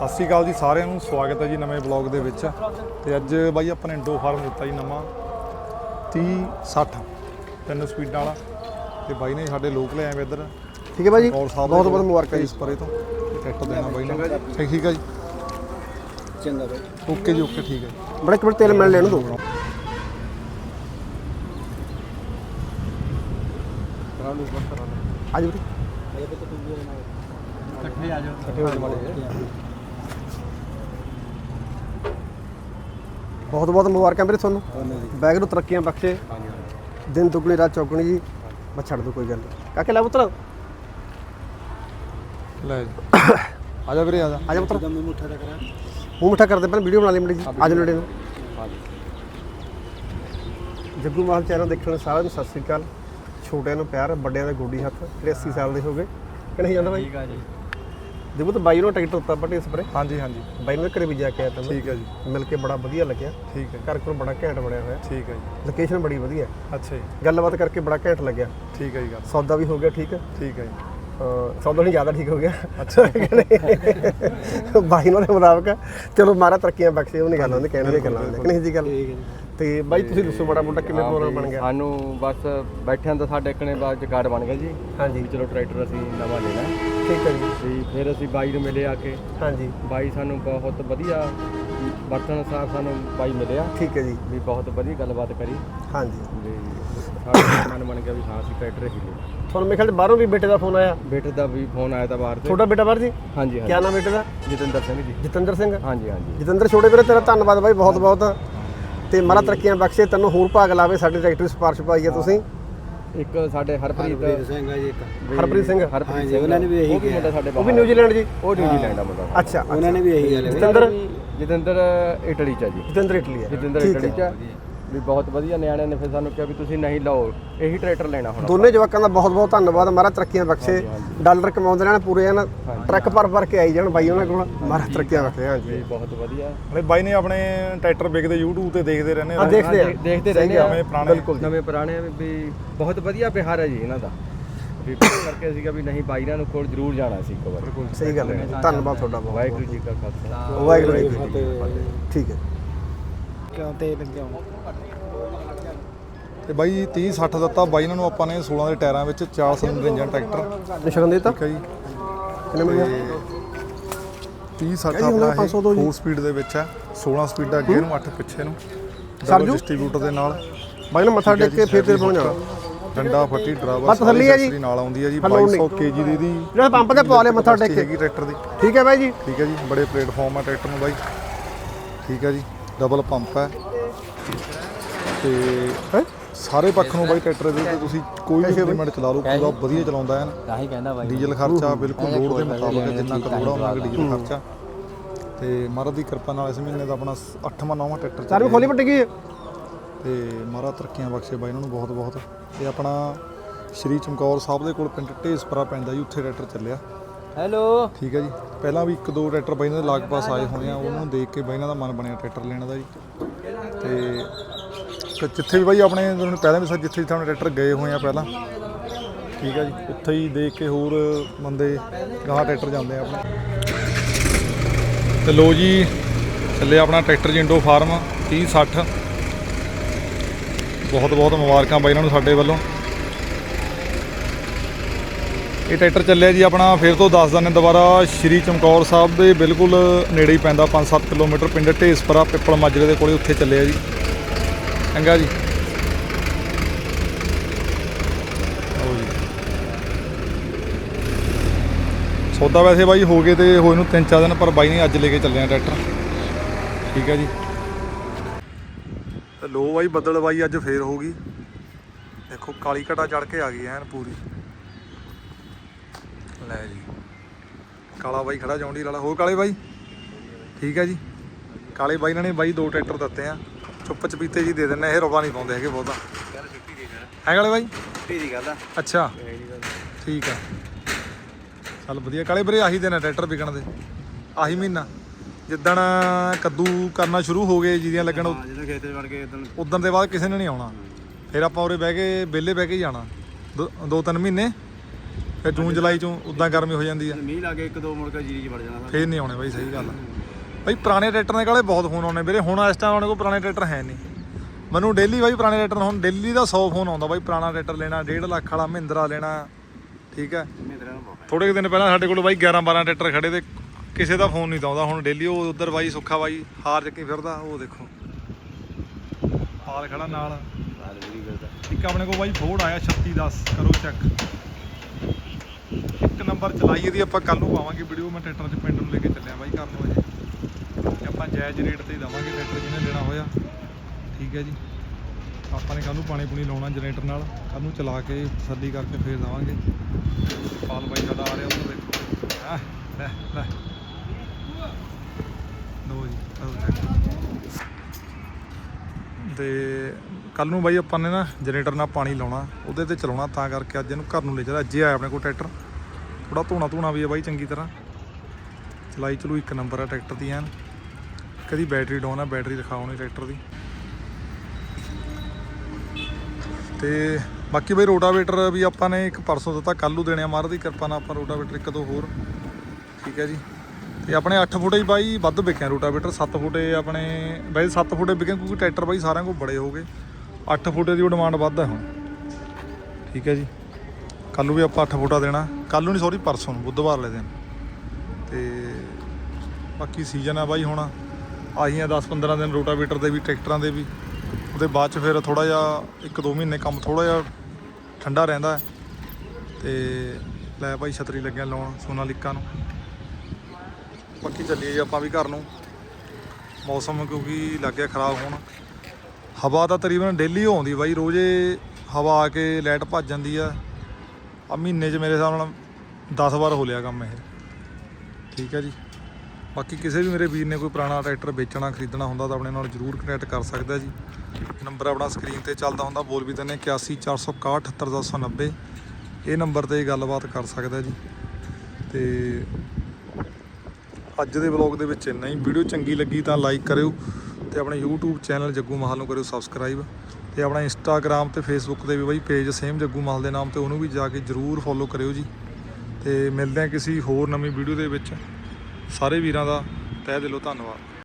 ਸਤਿ ਸ਼੍ਰੀ ਅਕਾਲ ਜੀ ਸਾਰਿਆਂ ਨੂੰ ਸਵਾਗਤ ਹੈ ਜੀ ਨਵੇਂ ਬਲੌਗ ਦੇ ਵਿੱਚ। ਤੇ ਅੱਜ ਬਾਈ ਆਪਾਂ ਨੇ ਇੰਡੋ ਫਾਰਮ ਦਿੱਤਾ ਜੀ ਨਵਾਂ 30 60 ਤਿੰਨ ਸਪੀਡਾਂ ਵਾਲਾ। ਤੇ ਬਾਈ ਨੇ ਸਾਡੇ ਲੋਕ ਲੈ ਆਏ ਇੱਧਰ। ਠੀਕ ਹੈ ਕੌਰ ਸਾਹਿਬ ਬਹੁਤ ਬਹੁਤ ਮੁਬਾਰਕਾਂ ਜੀ। ਇਸ ਪਰੇ ਤੋਂ ਟਰੈਕਟਰ ਦੇਣਾ ਬਾਈ ਨੇ। ਠੀਕ ਠੀਕ ਹੈ ਜੀ। ਚੰਗਾ ਭਾਈ ਓਕੇ ਜੀ ਓਕੇ ਠੀਕ ਹੈ ਬੜਾ ਇੱਕ ਮਿੰਟ ਤੇਲ ਮਿਲ ਲੈਣ ਦੋ। ਅੱਜ ਵੀਰੇ ਬਹੁਤ ਬਹੁਤ ਮੁਬਾਰਕਾਂ ਵੀਰੇ ਤੁਹਾਨੂੰ। ਬੈਗ ਨੂੰ ਤਰੱਕੀਆਂ ਬਖਸ਼ੇ। ਦਿਨ ਦੁਗਣੀ ਰਾਤ ਚੌਗਣੀ ਜੀ। ਬਸ ਛੱਡ ਦੋ ਕੋਈ ਗੱਲ ਨਹੀਂ। ਕਾਕੇ ਲੈ ਪੁੱਤਰ। ਲੈ ਆ ਜਾ ਵੀਰੇ ਆ ਜਾ। ਆ ਜਾ ਪੁੱਤਰ। ਮੂੰਹ ਮਿੱਠਾ ਕਰਦੇ ਪਹਿਲਾਂ ਵੀਡੀਓ ਬਣਾ ਲਈ ਮੜੀ ਜੀ। ਅੱਜ ਨੇੜੇ ਨੂੰ। ਜੱਗੂ ਮਾਲ ਚੈਨਲ ਦੇਖਣ ਸਾਰਿਆਂ ਨੂੰ ਸਤਿ ਸ੍ਰੀ ਅਕਾਲ। ਛੋਟਿਆਂ ਨੂੰ ਪਿਆਰ ਵੱਡਿਆਂ ਦਾ ਗੋਡੀ ਹੱਥ। ਜਿਹੜੇ 80 ਸਾਲ ਦੇ ਹੋ ਗਏ। ਕਿ ਨਹੀਂ ਜਾਂਦਾ ਬਾਈ? ਠੀਕ ਆ ਜੀ। ਜਿਵੇਂ ਤਾਂ ਬਾਈ ਨੂੰ ਟਿਕਟ ਦਿੱਤਾ ਬਟ ਇਸ ਪਰੇ ਹਾਂਜੀ ਹਾਂਜੀ। ਬਾਈ ਨੂੰ ਘਰੇ ਵੀ ਜਾ ਕੇ ਆਇਆ ਤਾਂ ਠੀਕ ਹੈ ਜੀ। ਮਿਲ ਕੇ ਬੜਾ ਵਧੀਆ ਲੱਗਿਆ। ਠੀਕ ਹੈ। ਘਰ ਕੋਲ ਬੜਾ ਘੈਂਟ ਬਣਿਆ ਹੋਇਆ। ਠੀਕ ਹੈ ਜੀ। ਲੋਕੇਸ਼ਨ ਬੜੀ ਵਧੀਆ। ਅੱਛਾ ਜੀ। ਗੱਲਬਾਤ ਕਰਕੇ ਬੜਾ ਘੈਂਟ ਲੱਗਿਆ। ਠੀਕ ਹੈ ਜੀ ਗੱਲ। ਸੌਦਾ ਵੀ ਹੋ ਗਿਆ ਠੀਕ ਠੀਕ ਹੈ ਜੀ। ਸੌਦਾ ਨਹੀਂ ਜ਼ਿਆਦਾ ਠੀਕ ਹੋ ਗਿਆ। ਅੱਛਾ ਬਾਈ ਨਾਲ ਦੇ ਮੁਤਾਬਕ ਚਲੋ ਮਾਰਾ ਤਰੱਕੀਆਂ ਬਖਸ਼ੇ ਉਹ ਨਹੀਂ ਗੱਲ ਹੁੰਦੀ ਕਹਿਣ ਦੀ ਗੱਲਾਂ ਕਿ ਨਹੀਂ ਜੀ ਗੱਲ। ਤੇ ਬਾਈ ਤੁਸੀਂ ਦੱਸੋ ਮਾੜਾ ਮੋਟਾ ਕਿਵੇਂ ਪ੍ਰੋਗਰਾਮ ਬਣ ਗਿਆ? ਸਾਨੂੰ ਬਸ ਬੈਠਿਆਂ ਦਾ ਸਾਡੇ ਇੱਕਣੇ ਬਾਅਦ ਜਗਾੜ ਬਣ ਗਿਆ ਜੀ। ਹਾਂਜੀ। ਚਲੋ ਟਰੈਕਟਰ ਅਸੀਂ ਨਵਾਂ ਲੈਣਾ। ਠੀਕ ਹੈ ਜੀ। ਤੇ ਫਿਰ ਅਸੀਂ ਬਾਈ ਨੂੰ ਮਿਲੇ ਆ ਕੇ। ਹਾਂਜੀ। ਬਾਈ ਸਾਨੂੰ ਬਹੁਤ ਵਧੀਆ ਵਰਤਣ ਸਾਰ ਸਾਨੂੰ ਬਾਈ ਮਿਲਿਆ। ਠੀਕ ਹੈ ਜੀ। ਵੀ ਬਹੁਤ ਵਧੀਆ ਗੱਲਬਾਤ ਕਰੀ। ਹਾਂਜੀ। ਵੀ ਸਾਡਾ ਮਨ ਬਣ ਗਿਆ ਵੀ ਹਾਂ ਅਸੀਂ ਟਰੈਕਟਰ ਹੀ ਲੈਣਾ ਤੁਹਾਨੂੰ ਮੇਰੇ ਖਿਆਲ 'ਚ ਬਾਹਰੋਂ ਵੀ ਬੇਟੇ ਦਾ ਫੋਨ ਆਇਆ? ਬੇਟੇ ਦਾ ਵੀ ਫੋਨ ਆਇਆ ਤਾਂ ਬਾਹਰ ਤੇ। ਛੋਟਾ ਬੇਟਾ ਬਾਹਰ ਜੀ ਹਾਂਜੀ ਕੀ ਹਾਂਜੀ ਨਾਮ ਬੇਟੇ ਦਾ? ਜਤਿੰਦਰ ਸਿੰਘ ਜੀ। ਜਤਿੰਦਰ ਸਿੰਘ। ਹਾਂਜੀ ਹਾਂਜੀ। ਜਤਿੰਦਰ ਛੋਟੇ ਵੀਰੇ ਤੇਰਾ ਧੰਨਵਾਦ ਬਾਈ ਬਹੁਤ ਬਹੁਤ ਤੇ ਮਾਰਾ ਤਰੱਕੀਆਂ ਬਖਸ਼ੇ ਤੈਨੂੰ ਹੋਰ ਭਾਗ ਲਾਵੇ ਸਾਡੇ ਟਰੈਕਟਰ ਦੀ ਸਿਫਾਰਿਸ਼ ਪਾਈ ਹੈ। ਤੁਸੀਂ। ਇੱਕ ਸਾਡੇ ਹਰਪ੍ਰੀਤ ਸਿੰਘ ਆ ਜੀ ਇੱਕ। ਹਰਪ੍ਰੀਤ ਸਿੰਘ? ਹਰਪ੍ਰੀਤ ਸਿੰਘ ਉਹਨਾਂ ਨੇ ਵੀ ਇਹੀ ਉਹ ਵੀ ਮੁੰਡਾ ਸਾਡੇ ਉਹ ਵੀ ਨਿਊਜ਼ੀਲੈਂਡ ਜੀ? ਉਹ ਨਿਊਜ਼ੀਲੈਂਡ ਦਾ ਮੁੰਡਾ। ਅੱਛਾ ਉਹਨਾਂ ਨੇ ਵੀ ਇਹੀ ਗੱਲ ਜਤਿੰਦਰ ਜਤਿੰਦਰ ਇਟਲੀ ਚ ਆ ਜੀ। ਜਤਿੰਦਰ ਇਟਲੀ ਹੈ ਜਤਿੰਦਰ ਇਟਲੀ। ਚ ਆ। ਵੀ ਬਹੁਤ ਵਧੀਆ ਨਿਆਣਿਆਂ ਨੇ ਫਿਰ ਸਾਨੂੰ ਕਿਹਾ ਵੀ ਤੁਸੀਂ ਨਹੀਂ ਲਓ ਇਹੀ ਟਰੈਕਟਰ ਲੈਣਾ ਹੁਣ ਦੋਨੇ ਜਵਾਕਾਂ ਦਾ ਬਹੁਤ ਬਹੁਤ ਧੰਨਵਾਦ ਮਾਰਾ ਤਰੱਕੀਆਂ ਬਖਸ਼ੇ। ਡਾਲਰ ਕਮਾਉਂਦੇ ਰਹਿਣ ਪੂਰੇ ਹਨ ਟਰੱਕ ਭਰ ਭਰ ਕੇ ਆਈ ਜਾਣ ਬਾਈ ਉਹਨਾਂ ਕੋਲ ਮਾਰਾ ਤਰੱਕੀਆਂ ਬਖਸ਼ੇ ਹਾਂਜੀ। ਬਹੁਤ ਵਧੀਆ। ਹਲੇ ਬਾਈ ਨੇ ਆਪਣੇ ਟਰੈਕਟਰ ਵਿਕਦੇ YouTube ਤੇ ਦੇਖਦੇ ਰਹਿੰਦੇ ਆ ਦੇਖਦੇ ਆ। ਦੇਖਦੇ ਰਹਿੰਦੇ ਆ। ਨਵੇਂ ਪੁਰਾਣੇ ਨਵੇਂ ਪੁਰਾਣੇ ਵੀ- ਬਹੁਤ ਵਧੀਆ ਪਿਹਾਰ ਹੈ ਜੀ ਇਹਨਾਂ ਦਾ। ਵੀ ਕਰਕੇ ਸੀਗਾ ਵੀ ਨਹੀਂ ਬਾਈਰਾਂ ਨੂੰ ਕੋਲ ਜ਼ਰੂਰ ਜਾਣਾ ਸੀ ਇੱਕ ਵਾਰ। ਸਹੀ ਗੱਲ ਹੈ। ਧੰਨਵਾਦ ਤੁਹਾਡਾ ਬਹੁਤ ਵਾਹਿਗੁਰੂ ਜੀ ਕਾ ਖਾਲਸਾ। ਵਾਹਿਗੁਰੂ ਜੀ ਕੀ ਫਤਿਹ। ਠੀਕ ਹੈ। ਕਿਉਂ ਤੇ ਲੱਗਿਆ ਤੇ ਬਾਈ 30 60 ਦਿੱਤਾ ਬਾਈ ਇਹਨਾਂ ਨੂੰ ਆਪਾਂ ਨੇ 16 ਦੇ ਟਾਇਰਾਂ ਵਿੱਚ 4 ਸਿਲੰਡਰ ਇੰਜਨ ਟਰੈਕਟਰ। ਨਿਸ਼ਾਨ ਦੇਤਾ? ਠੀਕ ਹੈ ਜੀ। ਕਿੰਨੇ ਮਿਲ ਗਿਆ? 30 60 ਜੀ, ਹੁਣ ਆਪਣਾ 500 ਦੋ ਜੀ। 4 ਸਪੀਡ ਦੇ ਵਿੱਚ ਹੈ 16 ਸਪੀਡ ਅੱਗੇ ਨੂੰ 8 ਪਿੱਛੇ ਨੂੰ। ਸਰ ਡਬਲ ਜੂ? ਡਿਸਟ੍ਰੀਬਿਊਟਰ ਦੇ ਨਾਲ। ਬਾਈ ਨੂੰ ਮੱਥਾ ਟੇਕ ਕੇ ਫੇਰ ਤੇਰੇ ਪਹੁੰਚ ਜਾਣਾ। ਡੰਡਾ ਫੱਟੀ ਡਰਾਈਵਰ ਬਸ ਥੱਲੇ ਹੈ ਜੀ। ਨਾਲ ਆਉਂਦੀ ਹੈ ਜੀ ਹਲੋਂ 2200 ਕੇਜੀ ਦੀ ਦੀ ਜਿਹੜਾ ਪੰਪ ਤੇ ਪਵਾ ਲਿਆ ਮੱਥਾ ਟੇਕ ਕੇ। ਹੈਗੀ ਟਰੈਕਟਰ ਦੀ। ਠੀਕ ਹੈ ਬਾਈ ਜੀ। ਠੀਕ ਹੈ ਜੀ ਬੜੇ ਪਲੇਟਫਾਰਮ ਆ ਟਰੈਕਟਰ ਨੂੰ ਬਾਈ। ਠੀਕ ਹੈ ਜੀ। ਡਬਲ ਪੰਪ ਹੈ। ਤੇ ਹੈ? ਸਾਰੇ ਪੱਖ ਨੂੰ ਬਾਈ ਟਰੈਕਟਰ ਦੇ ਤੁਸੀਂ ਕੋਈ ਵੀ ਲਿਮਟ ਚਲਾ ਲਓ ਪੂਰਾ ਵਧੀਆ ਚਲਾਉਂਦਾ ਹੈ। ਤਾਂ ਹੀ ਕਹਿੰਦਾ ਬਾਈ। ਡੀਜ਼ਲ ਖਰਚਾ ਬਿਲਕੁਲ ਲੋਡ ਦੇ ਮੁਤਾਬਕ ਜਿੰਨਾ ਕੁ ਲੋੜ ਆ ਉਹਨਾਂ ਕੁ ਡੀਜ਼ਲ ਖਰਚਾ। ਤੇ ਮਹਾਰਾਜ ਦੀ ਕਿਰਪਾ ਨਾਲ ਇਸ ਮਹੀਨੇ ਦਾ ਆਪਣਾ 8ਵਾਂ 9ਵਾਂ ਟਰੈਕਟਰ ਚਾਰ ਵੀ ਖੋਲੀ ਪੱਟੀ ਗਈ ਹੈ? ਤੇ ਮਹਾਰਾਜ ਤਰੱਕੀਆਂ ਬਖਸ਼ੇ ਬਾਈ ਇਹਨਾਂ ਨੂੰ ਬਹੁਤ ਬਹੁਤ ਤੇ ਆਪਣਾ ਸ਼੍ਰੀ ਚਮਕੌਰ ਸਾਹਿਬ ਦੇ ਕੋਲ ਪਿੰਡ ਢੇਸਪਰਾ ਪੈਂਦਾ ਜੀ ਉੱਥੇ ਟਰੈਕਟਰ ਚੱਲਿਆ। ਹੈਲੋ। ਠੀਕ ਹੈ ਜੀ। ਪਹਿਲਾਂ ਵੀ ਇੱਕ ਦੋ ਟਰੈਕਟਰ ਬਾਈ ਇਹਨਾਂ ਦੇ ਲਾਗ ਪਾਸ ਆਏ ਹੋਏ ਆ, ਉਹਨੂੰ ਦੇਖ ਕੇ ਬਾਈ ਇਹਨਾਂ ਦਾ ਮਨ ਬਣਿਆ ਟਰੈਕਟਰ ਲੈਣ ਦਾ ਜੀ। ਤੇ ਜਿੱਥੇ ਵੀ ਬਾਈ ਆਪਣੇ ਤੁਹਾਨੂੰ ਪਹਿਲਾਂ ਵੀ ਸਰ ਜਿੱਥੇ ਜਿੱਥੇ ਆਪਣੇ ਟਰੈਕਟਰ ਗਏ ਹੋਏ ਆ ਪਹਿਲਾਂ, ਠੀਕ ਹੈ ਜੀ। ਉੱਥੇ ਹੀ ਦੇਖ ਕੇ ਹੋਰ ਬੰਦੇ ਗਾਹਾਂ ਟਰੈਕਟਰ ਜਾਂਦੇ ਆ ਆਪਣੇ। ਤੇ ਲੋ ਜੀ ਥੱਲੇ ਆਪਣਾ ਟਰੈਕਟਰ ਜਿੰਡੋ ਫਾਰਮ 30 60 ਬਹੁਤ ਬਹੁਤ ਮੁਬਾਰਕਾਂ ਬਾਈ ਇਹਨਾਂ ਨੂੰ ਸਾਡੇ ਵੱਲੋਂ। ਇਹ ਟਰੈਕਟਰ ਚੱਲਿਆ ਜੀ ਆਪਣਾ, ਫਿਰ ਤੋਂ ਦੱਸ ਦਿੰਦੇ ਦੁਬਾਰਾ, ਸ਼੍ਰੀ ਚਮਕੌਰ ਸਾਹਿਬ ਦੇ ਬਿਲਕੁਲ ਨੇੜੇ ਹੀ ਪੈਂਦਾ 5-7 ਕਿਲੋਮੀਟਰ ਪਿੰਡ ਢੇਸਪਰਾ ਪਿੱਪਲ ਮਾਜਰੇ ਦੇ ਕੋਲੇ ਉੱਥੇ ਚੱਲਿਆ ਜੀ। ਚੰਗਾ ਜੀ। ਜੀ। ਸੌਦਾ ਵੈਸੇ ਬਾਈ ਹੋ ਗਏ ਤੇ ਹੋਏ ਨੂੰ 3-4 ਦਿਨ, ਪਰ ਬਾਈ ਨੇ ਅੱਜ ਲੈ ਕੇ ਚੱਲੇ ਆ ਟਰੈਕਟਰ। ਠੀਕ ਹੈ ਜੀ। ਤੇ ਲੋ ਬਾਈ, ਬੱਦਲ ਬਾਈ ਅੱਜ ਫੇਰ ਹੋ ਗਈ ਦੇਖੋ, ਕਾਲੀ ਘਟਾ ਚੜ ਕੇ ਆ ਗਈ ਐਨ ਪੂਰੀ। ਲੈ ਜੀ। ਕਾਲਾ ਬਾਈ ਖੜਾ ਜੌਂਡੀ ਵਾਲਾ ਹੋਰ ਕਾਲੇ ਬਾਈ? ਠੀਕ ਹੈ ਜੀ। ਕਾਲੇ ਬਾਈ ਨੇ ਬਾਈ ਦੋ ਟਰੈਕਟਰ ਦਿੱਤੇ ਆ। ਚੁੱਪ ਚਪੀਤੇ ਜੀ ਦੇ ਦਿੰਨੇ ਇਹ ਰੌਲਾ ਨਹੀਂ ਪਾਉਂਦੇ ਹੈਗੇ ਬਹੁਤਾ। ਹੈ ਕਾਲੇ ਬਾਈ? ਦੀ ਗੱਲ ਆ। ਅੱਛਾ। ਠੀਕ ਆ। ਚੱਲ ਵਧੀਆ। ਕਾਲੇ ਵੀਰੇ ਆਹੀ ਦਿਨ ਆ ਟਰੈਕਟਰ ਵਿਕਣ ਦੇ। ਆਹੀ ਮਹੀਨਾ। ਜਿੱਦਣ ਕੱਦੂ ਕਰਨਾ ਸ਼ੁਰੂ ਹੋ ਗਏ ਜਿਹਦੀਆਂ ਲੱਗਣ ਜਦੋਂ ਖੇਤ ਚ ਵੜ ਕੇ ਉਦੋਂ ਉਦੋਂ ਦੇ ਬਾਅਦ ਕਿਸੇ ਨੇ ਨਹੀਂ ਆਉਣਾ। ਫਿਰ ਆਪਾਂ ਉਰੇ ਬਹਿ ਕੇ ਵਿਹਲੇ ਬਹਿ ਕੇ ਹੀ ਜਾਣਾ। ਦੋ- ਦੋ ਤਿੰਨ ਮਹੀਨੇ। ਫਿਰ ਜੂਨ ਜੁਲਾਈ ਚੋਂ ਉਦਾਂ ਗਰਮੀ ਹੋ ਜਾਂਦੀ ਆ। ਮੀਂਹ ਲੱਗੇ ਇੱਕ ਦੋ ਮੁੜ ਕੇ ਜੀਰੀ ਚ ਵੜ ਜਾਣਾ ਫੇਰ ਨਹੀਂ ਆਉਣੇ ਬਾਈ ਸਹੀ ਗੱਲ ਆ। ਬਾਈ ਪੁਰਾਣੇ ਟਰੈਕਟਰ ਦੇ ਕਾਲੇ ਬਹੁਤ ਫੋਨ ਆਉਣੇ ਵੀਰੇ। ਹੁਣ ਇਸ ਟਾਈਮ ਆਪਣੇ ਕੋਲ ਪੁਰਾਣੇ ਟਰੈਕਟਰ ਹੈ ਨਹੀਂ। ਮੈਨੂੰ ਡੇਲੀ ਬਾਈ ਪੁਰਾਣੇ ਟਰੈਕਟਰ ਹੁਣ ਡੇਲੀ ਦਾ 100 ਫੋਨ ਆਉਂਦਾ ਬਾਈ। ਪੁਰਾਣਾ ਟਰੈਕਟਰ ਲੈਣਾ 1.5 ਲੱਖ ਵਾਲਾ ਮਹਿੰਦਰਾ ਲੈਣਾ ਠੀਕ ਹੈ। ਥੋੜੇ ਕੁ ਦਿਨ ਪਹਿਲਾਂ ਸਾਡੇ ਕੋਲ ਬਾਈ 11 12 ਟਰੈਕਟਰ ਖੜੇ ਤੇ ਕਿਸੇ ਦਾ ਫੋਨ ਨਹੀਂ ਆਉਂਦਾ। ਹੁਣ ਡੇਲੀ ਉਹ ਉਧਰ ਬਾਈ ਸੁੱਖਾ ਬਾਈ ਹਾਰ ਚੱਕੀ ਫਿਰਦਾ ਉਹ ਦੇਖੋ। ਹਾਲ ਖੜਾ ਨਾਲ। ਇੱਕ ਆਪਣੇ ਕੋਲ ਬਾਈ ਫੋਰਡ ਆਇਆ 3610 ਕਰੋ ਚੈੱਕ ਪਰ ਨੰਬਰ ਚਲਾਈ ਇਹਦੀ ਆਪਾਂ ਕੱਲ ਨੂੰ ਪਾਵਾਂਗੇ ਵੀਡੀਓ ਮੈਂ ਟਰੈਕਟਰ 'ਚ ਪਿੰਡ ਨੂੰ ਲੈ ਕੇ ਚੱਲਿਆ ਬਾਈ ਘਰ ਨੂੰ ਅਜੇ ਆਪਾਂ ਜਾਇਜ਼ ਰੇਟ ਤੇ ਹੀ ਦਵਾਂਗੇ ਟਰੈਕਟਰ ਜਿਹਨੇ ਲੈਣਾ ਹੋਇਆ। ਠੀਕ ਹੈ ਜੀ। ਆਪਾਂ ਨੇ ਕੱਲ ਨੂੰ ਪਾਣੀ ਪੂਣੀ ਲਾਉਣਾ ਜਨਰੇਟਰ ਨਾਲ ਕੱਲ ਨੂੰ ਚਲਾ ਕੇ ਤਸੱਲੀ ਕਰਕੇ ਫੇਰ ਦਵਾਂਗੇ। ਪਾਲ ਬਾਈ ਸਾਡਾ ਆ ਰਿਹਾ ਉਹ ਦੇਖੋ ਆਹ, ਲੈ ਲੈ। ਲੋ ਜੀ ਤੇ ਕੱਲ ਨੂੰ ਬਾਈ ਆਪਾਂ ਨੇ ਨਾ ਜਨਰੇਟਰ ਨਾਲ ਪਾਣੀ ਲਾਉਣਾ ਉਹਦੇ ਤੇ ਚਲਾਉਣਾ ਤਾਂ ਕਰਕੇ ਅੱਜ ਇਹਨੂੰ ਘਰ ਨੂੰ ਲੈ ਚੱਲਿਆ ਅੱਜ ਆਇਆ ਆਪਣੇ ਕੋਲ ਟਰੈਕਟਰ। ਥੋੜਾ ਧੋਣਾ ਧੋਣਾ ਵੀ ਆ ਬਾਈ, ਚੰਗੀ ਤਰ੍ਹਾਂ। ਚਲਾਈ ਚਲੂ ਇੱਕ ਨੰਬਰ ਆ ਟਰੈਕਟਰ ਦੀ ਐਨ। ਕਦੀ ਬੈਟਰੀ ਡਾਊਨ ਆ, ਬੈਟਰੀ ਦਿਖਾਉਣੀ ਟਰੈਕਟਰ ਦੀ। ਤੇ ਬਾਕੀ ਬਈ ਰੋਟਾਵੇਟਰ ਵੀ ਆਪਾਂ ਨੇ ਇੱਕ ਪਰਸੋਂ ਦਿੱਤਾ ਕੱਲ ਨੂੰ ਦੇਣੇ ਆ ਮਹਾਰਾਜ ਦੀ ਕਿਰਪਾ ਨਾਲ ਆਪਾਂ ਰੋਟਾਵੇਟਰ ਇੱਕ ਦੋ ਹੋਰ। ਠੀਕ ਹੈ ਜੀ। ਤੇ ਆਪਣੇ 8 ਫੁੱਟ ਹੀ ਬਾਈ ਵੱਧ ਵਿਕਿਆ ਰੋਟਾਵੇਟਰ 7 ਫੁੱਟੇ ਆਪਣੇ ਬਾਈ 7 ਫੁੱਟੇ ਵਿਕਿਆ ਕਿਉਂਕਿ ਟਰੈਕਟਰ ਬਾਈ ਸਾਰਿਆਂ ਕੋਲ ਬੜੇ ਹੋ ਗਏ। 8 ਫੁੱਟੇ ਦੀ ਡਿਮਾਂਡ ਵੱਧ ਹੈ ਹੁਣ। ਠੀਕ ਹੈ ਜੀ। ਕੱਲ ਨੂੰ ਵੀ ਆਪਾਂ 8 ਫੁੱਟਾ ਦੇਣਾ। ਕੱਲ ਨੂੰ ਨਹੀਂ ਸੌਰੀ ਪਰਸੋਂ ਨੂੰ, ਬੁੱਧਵਾਰ ਵਾਲੇ ਦਿਨ। ਤੇ ਬਾਕੀ ਸੀਜ਼ਨ ਆ ਬਾਈ ਹੁਣ। ਆਈਆਂ 10-15 ਦਿਨ ਰੋਟਾਵੇਟਰ ਦੇ ਵੀ, ਟਰੈਕਟਰਾਂ ਦੇ ਵੀ। ਉਹਦੇ ਬਾਅਦ ਚ ਫਿਰ ਥੋੜਾ ਜਿਹਾ 1-2 ਮਹੀਨੇ ਕੰਮ ਥੋੜਾ ਜਿਹਾ ਠੰਡਾ ਰਹਿੰਦਾ। ਹੈ। ਤੇ ਲੈ ਭਾਈ ਛਤਰੀ ਲੱਗਿਆ ਲਾਉਣ ਸੋਨਾਲੀਕਾ ਨੂੰ। ਬਾਕੀ ਚੱਲੀਏ ਜੀ ਆਪਾਂ ਵੀ ਘਰ ਨੂੰ। ਮੌਸਮ ਕਿਉਂਕਿ ਲੱਗਿਆ ਖਰਾਬ ਹੋਣ। ਹਵਾ ਤਾਂ ਤਕਰੀਬਨ ਡੇਲੀ ਆਉਂਦੀ ਬਾਈ, ਰੋਜ਼ੇ ਹਵਾ ਆ ਕੇ ਲਾਈਟ ਭੱਜ ਜਾਂਦੀ ਆ। ਆ ਮਹੀਨੇ 'ਚ ਮੇਰੇ ਹਿਸਾਬ ਨਾਲ 10 ਵਾਰ ਹੋ ਲਿਆ ਕੰਮ ਇਹ। ਠੀਕ ਹੈ ਜੀ। ਬਾਕੀ ਕਿਸੇ ਵੀ ਮੇਰੇ ਵੀਰ ਨੇ ਕੋਈ ਪੁਰਾਣਾ ਟਰੈਕਟਰ ਵੇਚਣਾ, ਖਰੀਦਣਾ ਹੁੰਦਾ ਤਾਂ ਆਪਣੇ ਨਾਲ ਜਰੂਰ ਕਨੈਕਟ ਕਰ ਸਕਦਾ ਜੀ। ਨੰਬਰ ਆਪਣਾ ਸਕਰੀਨ ਤੇ ਚੱਲਦਾ ਹੁੰਦਾ, ਬੋਲ ਵੀ ਦਿੰਦੇ 814667 78290 ਇਹ ਨੰਬਰ ਤੇ ਗੱਲਬਾਤ ਕਰ ਸਕਦਾ ਜੀ। ਤੇ ਅੱਜ ਦੇ ਵਲੌਗ ਦੇ ਵਿੱਚ ਇੰਨਾ ਹੀ। ਵੀਡੀਓ ਚੰਗੀ ਲੱਗੀ ਤਾਂ ਲਾਈਕ ਕਰਿਓ ਤੇ ਆਪਣੇ YouTube ਚੈਨਲ ਜੱਗੂ ਮਹਾਲ ਨੂੰ ਕਰਿਓ ਸਬਸਕ੍ਰਾਈਬ ਤੇ ਆਪਣਾ Instagram ਤੇ ਫੇਸਬੁੱਕ ਤੇ ਵੀ ਬਾਈ ਪੇਜ ਸੇਮ ਜੱਗੂ ਮਹਾਲ ਦੇ ਨਾਮ ਤੇ ਉਹਨੂੰ ਵੀ ਜਾ ਕੇ ਜਰੂਰ ਫੋਲੋ ਕਰਿਓ ਜੀ। ਤੇ ਮਿਲਦੇ ਹਾਂ ਕਿਸੇ ਹੋਰ ਨਵੀਂ ਵੀਡੀਓ ਦੇ ਵਿੱਚ। ਸਾਰੇ ਵੀਰਾਂ ਦਾ ਤਹਿ ਦਿਲੋਂ ਧੰਨਵਾਦ।